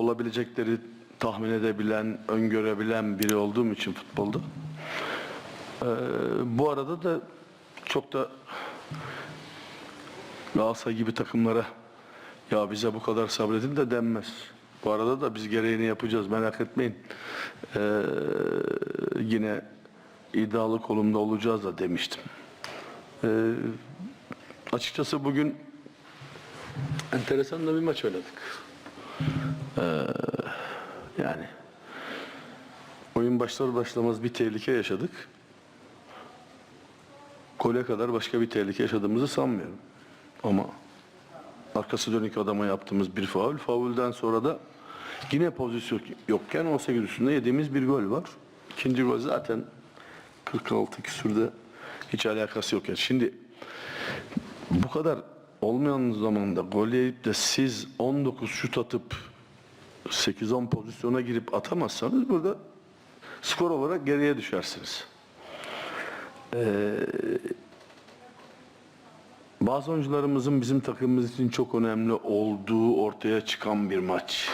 olabilecekleri tahmin edebilen, öngörebilen biri olduğum için futbolda. Ee, bu arada da çok da Galatasaray gibi takımlara ya bize bu kadar sabredin de denmez. Bu arada da biz gereğini yapacağız merak etmeyin. Ee, yine iddialı kolumda olacağız da demiştim. Ee, açıkçası bugün enteresan da bir maç oynadık. Ee, yani oyun başlar başlamaz bir tehlike yaşadık. Gole kadar başka bir tehlike yaşadığımızı sanmıyorum. Ama arkası dönük adama yaptığımız bir faul. Faulden sonra da yine pozisyon yokken 18 üstünde yediğimiz bir gol var. İkinci gol zaten 46 küsürde hiç alakası yok. Yani şimdi bu kadar olmayan zamanda gol yiyip de siz 19 şut atıp 8-10 pozisyona girip atamazsanız burada skor olarak geriye düşersiniz. Ee, bazı oyuncularımızın bizim takımımız için çok önemli olduğu ortaya çıkan bir maç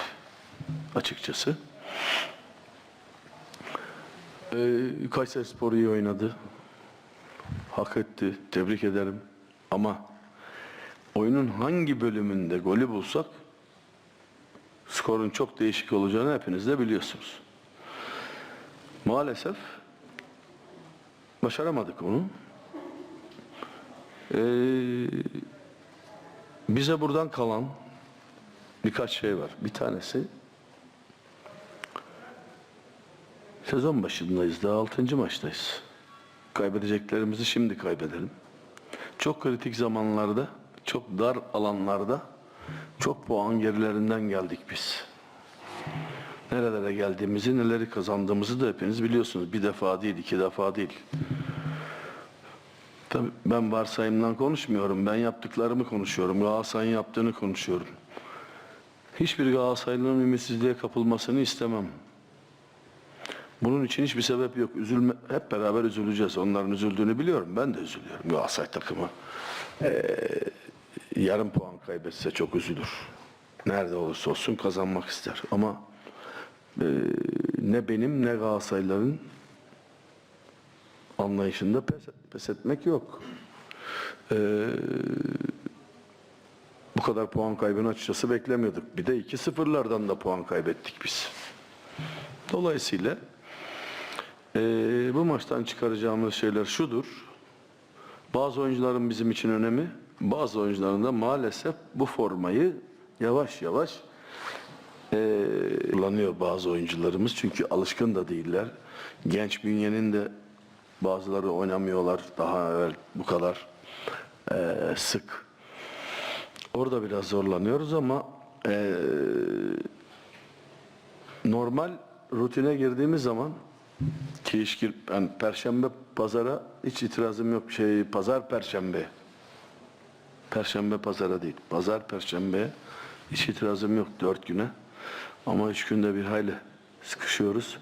açıkçası. Ee, Kayseri Spor iyi oynadı. Hak etti. Tebrik ederim. Ama oyunun hangi bölümünde golü bulsak skorun çok değişik olacağını hepiniz de biliyorsunuz. Maalesef başaramadık onu. Ee, bize buradan kalan birkaç şey var. Bir tanesi sezon başındayız. Daha 6. maçtayız. Kaybedeceklerimizi şimdi kaybedelim. Çok kritik zamanlarda, çok dar alanlarda çok puan gerilerinden geldik biz. Nerelere geldiğimizi, neleri kazandığımızı da hepiniz biliyorsunuz. Bir defa değil, iki defa değil. Tabii ben varsayımdan konuşmuyorum. Ben yaptıklarımı konuşuyorum. Galatasaray'ın yaptığını konuşuyorum. Hiçbir Galatasaraylı'nın ümitsizliğe kapılmasını istemem. Bunun için hiçbir sebep yok. Üzülme, hep beraber üzüleceğiz. Onların üzüldüğünü biliyorum. Ben de üzülüyorum. Galatasaray takımı eee, yarım puan kaybetse çok üzülür. Nerede olursa olsun kazanmak ister. Ama eee, ne benim ne Galatasaraylıların anlayışında pes, pes etmek yok. Eee, bu kadar puan kaybını açıkçası beklemiyorduk. Bir de 2-0'lardan da puan kaybettik biz. Dolayısıyla eee, bu maçtan çıkaracağımız şeyler şudur. Bazı oyuncuların bizim için önemi, bazı oyuncuların da maalesef bu formayı yavaş yavaş eee, kullanıyor bazı oyuncularımız. Çünkü alışkın da değiller. Genç bünyenin de bazıları oynamıyorlar daha evvel bu kadar eee, sık. Orada biraz zorlanıyoruz ama eee normal rutine girdiğimiz zaman gir, ben perşembe pazara hiç itirazım yok. Şey pazar perşembe. Perşembe pazara değil. Pazar perşembe hiç itirazım yok dört güne. Ama üç günde bir hayli sıkışıyoruz.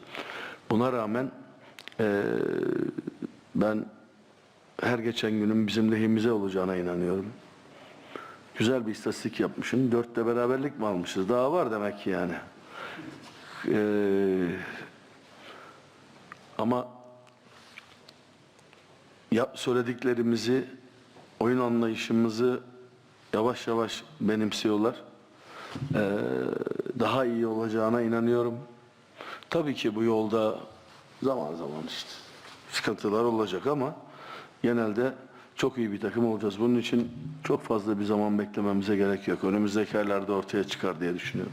Buna rağmen eee, ben her geçen günün bizim lehimize olacağına inanıyorum. Güzel bir istatistik yapmışsın. Dörtte beraberlik mi almışız? Daha var demek ki yani. Ee, ama ya söylediklerimizi, oyun anlayışımızı yavaş yavaş benimsiyorlar. Ee, daha iyi olacağına inanıyorum. Tabii ki bu yolda zaman zaman işte sıkıntılar olacak ama genelde çok iyi bir takım olacağız. Bunun için çok fazla bir zaman beklememize gerek yok. Önümüzdeki aylarda ortaya çıkar diye düşünüyorum.